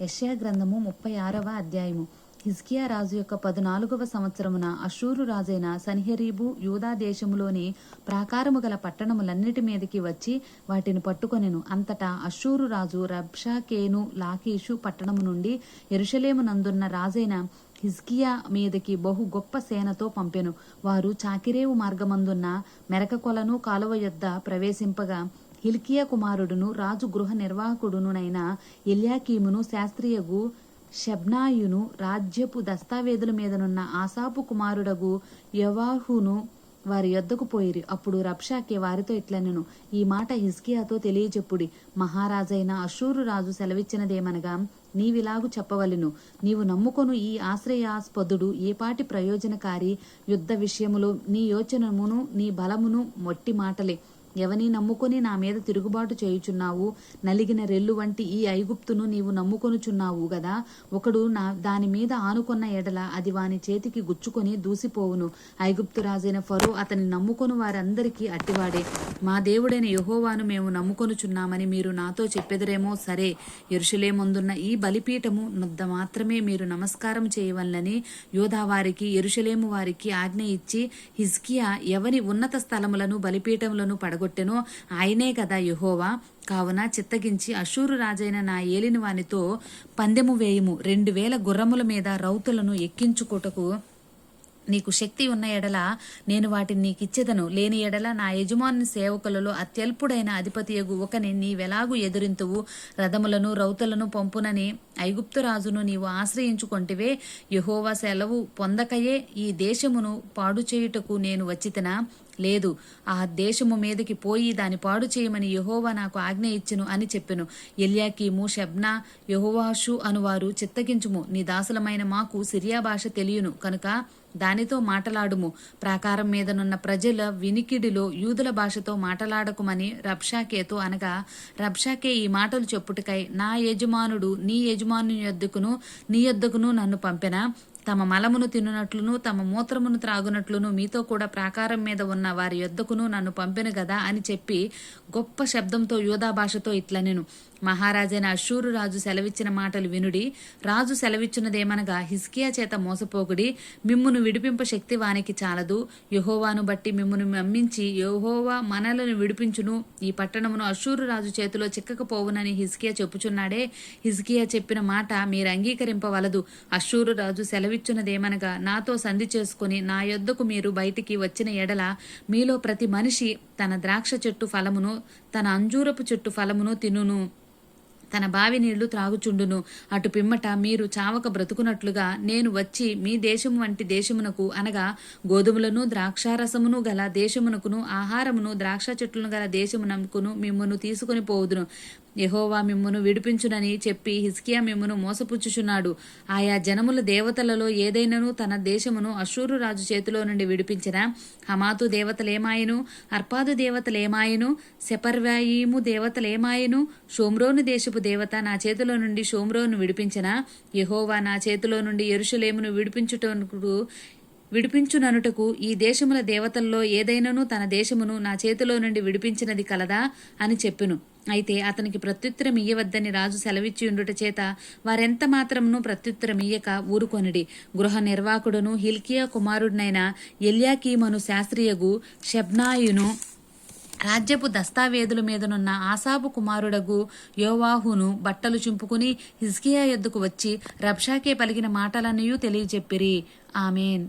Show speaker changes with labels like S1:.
S1: యెషయా గ్రంథము ముప్పై ఆరవ అధ్యాయము. హిజ్కియా రాజు యొక్క పదునాలుగవ సంవత్సరమున అషూరు రాజైన సన్హెరీబు యూదా దేశములోని ప్రాకారము గల పట్టణములన్నిటి మీదకి వచ్చి వాటిని పట్టుకొనెను. అంతటా అషూరు రాజు రబ్షాకేను లాకీషు పట్టణము నుండి ఎరుషలేము నందున్న రాజైన హిజ్కియా మీదకి బహు గొప్ప సేనతో పంపెను. వారు చాకిరేవు మార్గమందున్న మెరక కొలను కాలువ యొద్ద ప్రవేశింపగా హిల్కియా కుమారుడును రాజు గృహ నిర్వాహకుడునునైన ఎల్యాకీమును శాస్త్రీయగు షబ్నాయును రాజ్యపు దస్తావేదుల మీదనున్న ఆసాపు కుమారుడగు యవాహును వారి యొద్దకు పోయిరి. అప్పుడు రబ్షాకే వారితో ఇట్లనెను ఈ మాట హిస్కియాతో తెలియజెప్పుడి మహారాజైన అశూరు రాజు సెలవిచ్చినదేమనగా నీవిలాగు చెప్పవలెను నీవు నమ్ముకొను ఈ ఆశ్రయాస్పదుడు ఏపాటి ప్రయోజనకారి యుద్ధ విషయములో నీ యోచనమును నీ బలమును మొట్టి మాటలే. ఎవని నమ్ముకొని నా మీద తిరుగుబాటు చేయుచున్నావు? నలిగిన రెల్లు వంటి ఈ ఐగుప్తును నీవు నమ్ముకొనుచున్నావు గదా? ఒకడు నా దాని మీద ఆనుకున్న ఎడల అది వాని చేతికి గుచ్చుకొని దూసిపోవును. ఐగుప్తు రాజైన ఫరో అతని నమ్ముకొని వారందరికీ అట్టివాడే. మా దేవుడైన యహోవాను మేము నమ్ముకొనుచున్నామని మీరు నాతో చెప్పెదరేమో సరే. ఎరుషలేముందున్న ఈ బలిపీఠము నొద్ద మాత్రమే మీరు నమస్కారం చేయవల్లని యోధా వారికి ఎరుషలేము వారికి ఆజ్ఞ ఇచ్చి హిజ్కియా ఎవని ఉన్నత స్థలములను బలిపీఠములను పడగొట్టెను. ఆయనే కదా యహోవా. కావున చిత్తగించి అశూరు రాజైన నా ఏలిని వానితో పందెము వేయుము. రెండు వేల గుర్రముల మీద రౌతులను ఎక్కించుకొటకు నీకు శక్తి ఉన్న ఎడల నేను వాటిని నీకిచ్చెదను. లేని ఎడల నా యజమాని సేవకులలో అత్యల్పుడైన అధిపతియగు ఒకని నీవెలాగు ఎదురింతువు. రథములను రౌతులను పంపునని ఐగుప్తురాజును నీవు ఆశ్రయించుకొంటివే. యహోవా సెలవు పొందకయే ఈ దేశమును పాడు చేయుటకు నేను వచ్చితిన. లేదు ఆ దేశము మీదకి పోయి దాని పాడు చేయమని యహోవా నాకు ఆజ్ఞ ఇచ్చును అని చెప్పెను. ఎల్యాకీము షబ్నా యహోవాషు అనువారు చిత్తగించుము. నీ దాసులమైన మాకు సిరియా భాష తెలియను. కనుక దానితో మాటలాడుము. ప్రాకారం మీదనున్న ప్రజల వినికిడిలో యూదుల భాషతో మాటలాడకుమని రబ్షాకేతో అనగా రబ్షాకే ఈ మాటలు చెప్పుటకై నా యజమానుడు నీ యజమాను యొద్దకును నీ యొద్దకును నన్ను పంపెనా? తమ మలమును తినునట్లును తమ మూత్రమును త్రాగునట్లును మీతో కూడా ప్రాకారం మీద ఉన్న వారి యొద్దకును నన్ను పంపెను గదా అని చెప్పి గొప్ప శబ్దంతో యూదా భాషతో ఇట్లనెను. మహారాజైన అశూరు రాజు సెలవిచ్చిన మాటలు వినుడి రాజు సెలవిచ్చినదేమనగా హిస్కియా చేత మోసపోకుడి మిమ్మును విడిపింప శక్తి వానికి చాలదు. యహోవాను బట్టి మిమ్మును నమ్మించి యహోవా మనలను విడిపించును. ఈ పట్టణమును అశూరు రాజు చేతిలో చిక్కకపోవునని హిజ్కియా చెప్పుచున్నాడే. హిజ్కియా చెప్పిన మాట మీరు అంగీకరింపవలదు. అశూరు రాజు సెలవిచ్చున్నదేమనగా నాతో సంధి చేసుకుని నా యొద్దకు మీరు బయటికి వచ్చిన ఎడల మీలో ప్రతి మనిషి తన ద్రాక్ష చెట్టు ఫలమును తన అంజూరపు చెట్టు ఫలమును తినును. తన బావి నీళ్ళు త్రాగుచుండును. అటు పిమ్మట మీరు చావక బ్రతుకున్నట్లుగా నేను వచ్చి మీ దేశము వంటి దేశమునకు అనగా గోధుమలను ద్రాక్షారసమును గల దేశమునకును ఆహారమును ద్రాక్ష చెట్లను గల దేశమునకును మిమ్మను తీసుకుని పోవుదును. యహోవా మిమ్మును విడిపించునని చెప్పి హిస్కియా మిమ్మును మోసపుచ్చుచున్నాడు. ఆయా జనముల దేవతలలో ఏదైనను తన దేశమును అశూరు రాజు చేతిలో నుండి విడిపించిన హమాతు దేవతలేమాయను అర్పాదు దేవతలేమాయను సెపర్వాయిము దేవతలేమాయను షోమ్రోను దేశపు దేవత నా చేతిలో నుండి షోమ్రోను విడిపించిన యహోవా నా చేతిలో నుండి ఎరుషులేమును విడిపించుటకు విడిపించుననుటకు ఈ దేశముల దేవతల్లో ఏదైనను తన దేశమును నా చేతిలో నుండి విడిపించినది కలదా అని చెప్పెను. అయితే అతనికి ప్రత్యుత్తరం ఇయ్యవద్దని రాజు సెలవిచ్చి ఉండుట చేత వారెంత మాత్రమును ప్రత్యుత్తరం ఇయ్యక ఊరుకొనిడి. గృహ నిర్వాకుడును హిల్కియా కుమారుడినైన ఎల్యాకీమను శాస్త్రీయగు షబ్నాయును రాజ్యపు దస్తావేదుల మీదనున్న ఆసాపు కుమారుడగు యోవాహును బట్టలు చింపుకుని హిజ్కియా ఎద్దుకు వచ్చి రబ్షాకే పలికిన మాటలన్నయూ తెలియజెప్పిరి ఆమెన్.